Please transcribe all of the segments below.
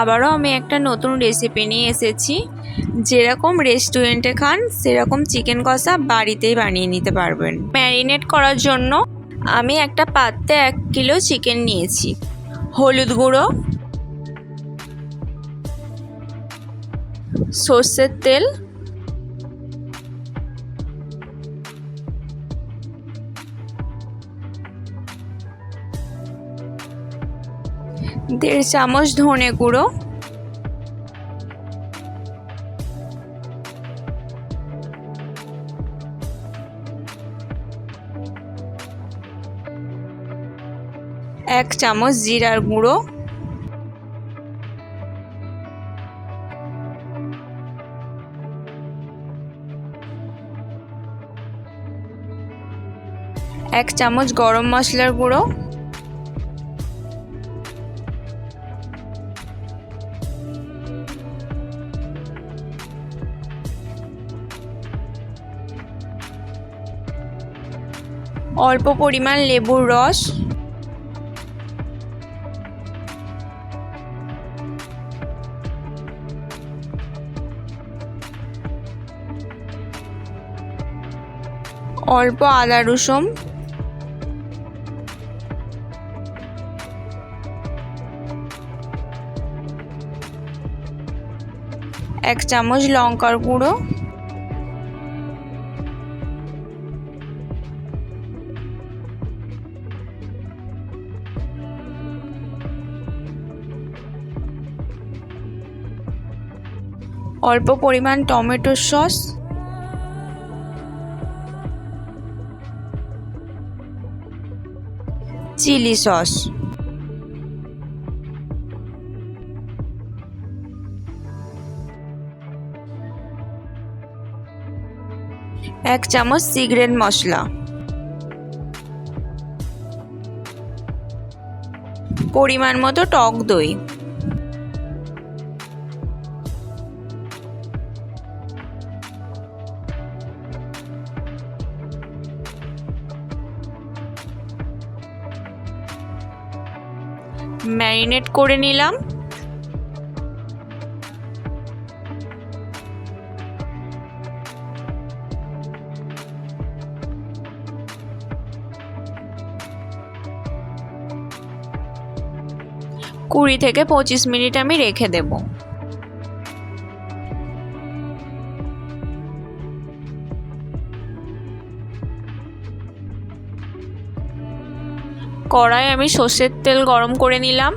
আবারও আমি একটা নতুন রেসিপি নিয়ে এসেছি। যেরকম রেস্টুরেন্টে খান, সেরকম চিকেন কষা বাড়িতেই বানিয়ে নিতে পারবেন। ম্যারিনেট করার জন্য আমি একটা পাত্রে এক কিলো চিকেন নিয়েছি। হলুদ গুঁড়ো, সর্ষের তেল দেড় চামচ ধনে গুঁড়ো। এক চামচ জিরার গুঁড়ো। এক চামচ গরম মশলার গুঁড়ো। অল্প পরিমাণ লেবুর রস। অল্প আদা রসুন। এক চামচ লঙ্কার গুঁড়ো। অল্প পরিমাণ টমেটো সস। Chilli sauce. এক চামচ সিগারেট মশলা। পরিমাণ মতো টক দই। ম্যারিনেট করে নিলাম। কুড়ি থেকে পঁচিশ মিনিট আমি রেখে দেব। কড়াই আমি সর্ষের তেল গরম করে নিলাম।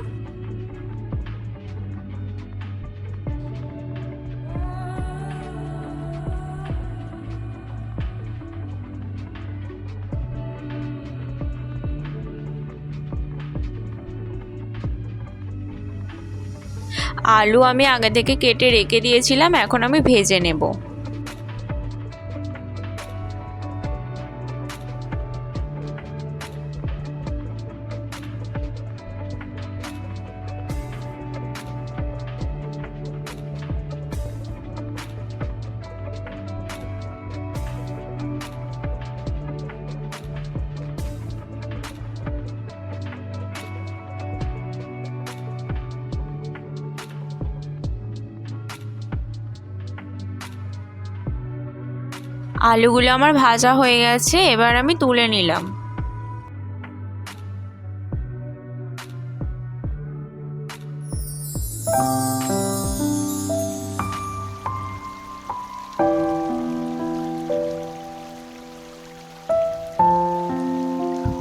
আলু আমি আগে থেকে কেটে রেখে দিয়েছিলাম এখন আমি ভেজে নেব। আলুগুলো আমার ভাজা হয়ে গেছে, এবার আমি তুলে নিলাম।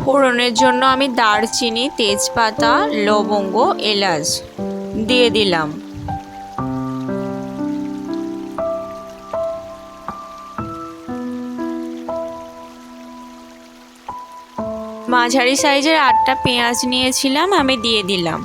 ফোড়নের জন্য আমি দারচিনি, তেজপাতা, লবঙ্গ, এলাচ দিয়ে দিলাম। মাঝারি সাইজের আটটা পেঁয়াজ নিয়েছিলাম আমি দিয়ে দিলাম।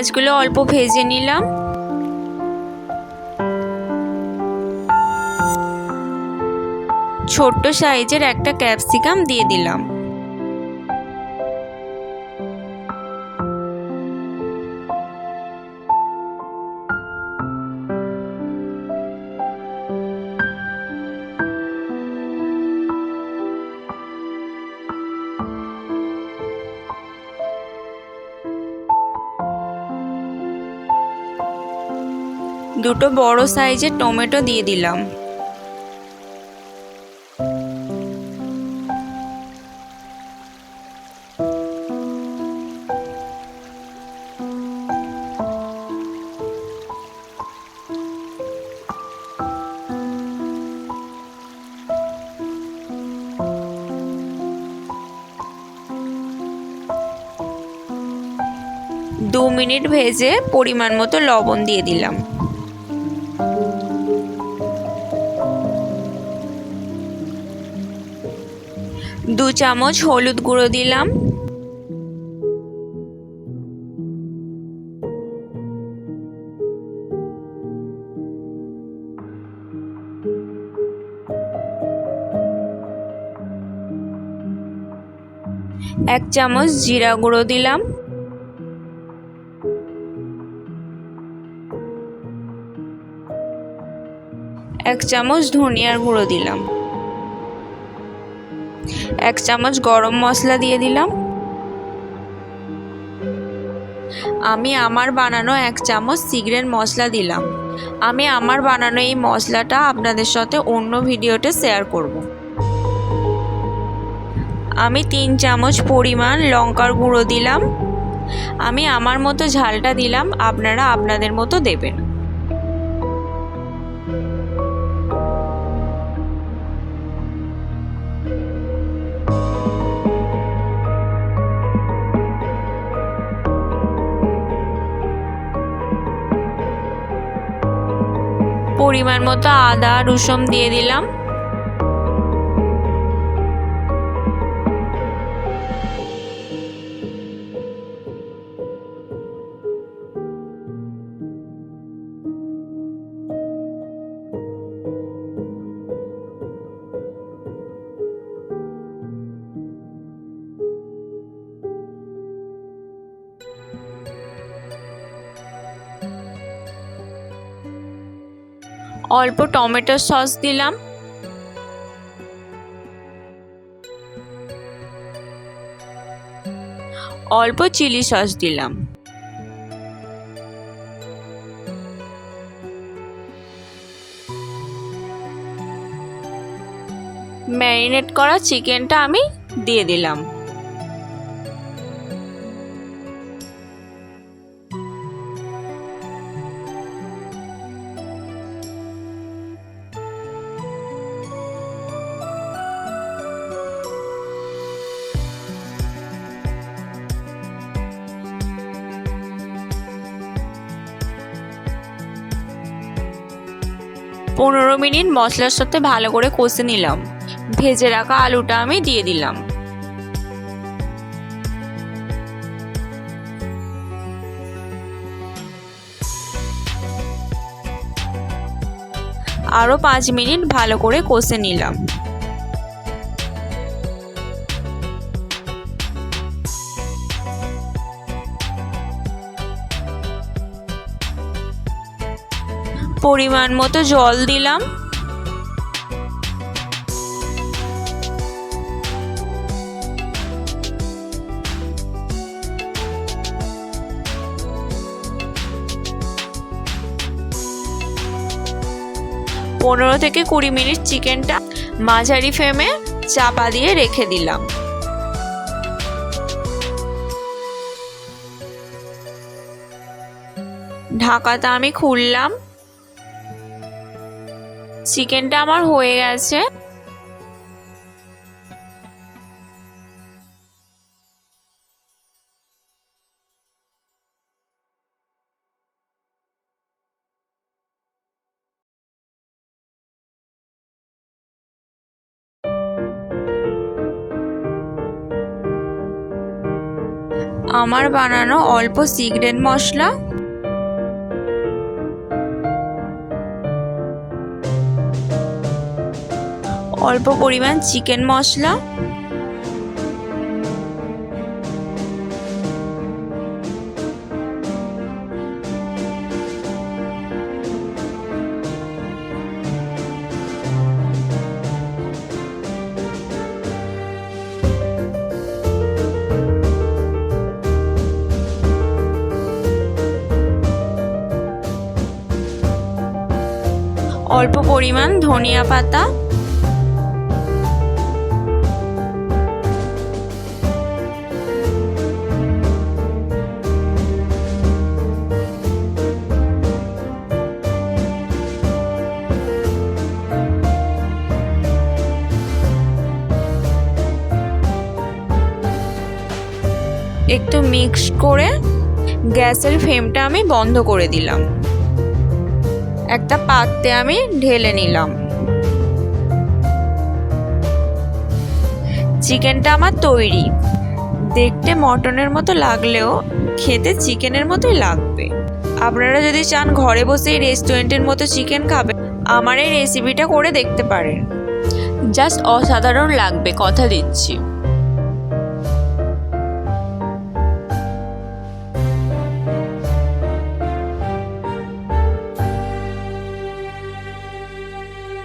পেঁয়াজগুলো অল্প ভেজে নিলাম। ছোট্ট সাইজের একটা ক্যাপসিকাম দিয়ে দিলাম। দুটো বড় সাইজের টমেটো দিয়ে দিলাম। দু মিনিট ভেজে পরিমাণ মতো লবণ দিয়ে দিলাম। চামচ হলুদ গুঁড়ো দিলাম। এক চামচ জিরা গুঁড়ো দিলাম। এক চামচ ধনিয়ার গুঁড়ো দিলাম। এক চামচ গরম মশলা দিয়ে দিলাম। আমি আমার বানানো এক চামচ সিগ্রেট মশলা দিলাম। আমি আমার বানানো এই মশলাটা আপনাদের সাথে অন্য ভিডিওতে শেয়ার করব। আমি তিন চামচ পরিমাণ লঙ্কার গুঁড়ো দিলাম। আমি আমার মতো ঝালটা দিলাম, আপনারা আপনাদের মতো দেবেন। পরিমাণ মতো আদা রসুন দিয়ে দিলাম। অল্প টমেটো সস দিলাম। অল্প চিলি সস দিলাম। ম্যারিনেট করা চিকেনটা আমি দিয়ে দিলাম। পনেরো মিনিট মশলার সাথে ভালো করে কষে নিলাম। ভেজে রাখা আলুটা আমি দিয়ে দিলাম। আরও পাঁচ মিনিট ভালো করে কষে নিলাম। পরিমাণ মতো জল দিলাম। পনেরো থেকে কুড়ি মিনিট চিকেনটা মাঝারি ফ্লেমে চাপা দিয়ে রেখে দিলাম। ঢাকাটা আমি খুললাম। চিকেনটা আমার হয়ে গেছে। আমার বানানো অল্প সিগারেট মশলা অল্প পরিমাণ চিকেন মশলা। অল্প পরিমাণ ধনিয়া পাতা। একটু মিক্স করে গ্যাসের ফ্লেমটা আমি বন্ধ করে দিলাম। একটা পাত্রে আমি ঢেলে নিলাম। চিকেনটা আমার তৈরি। দেখতে মটনের মতো লাগলেও খেতে চিকেনের মতোই লাগবে। আপনারা যদি চান ঘরে বসেই রেস্টুরেন্টের মতো চিকেন খাবেন, আমার এই রেসিপিটা করে দেখতে পারেন। জাস্ট অসাধারণ লাগবে, কথা দিচ্ছি।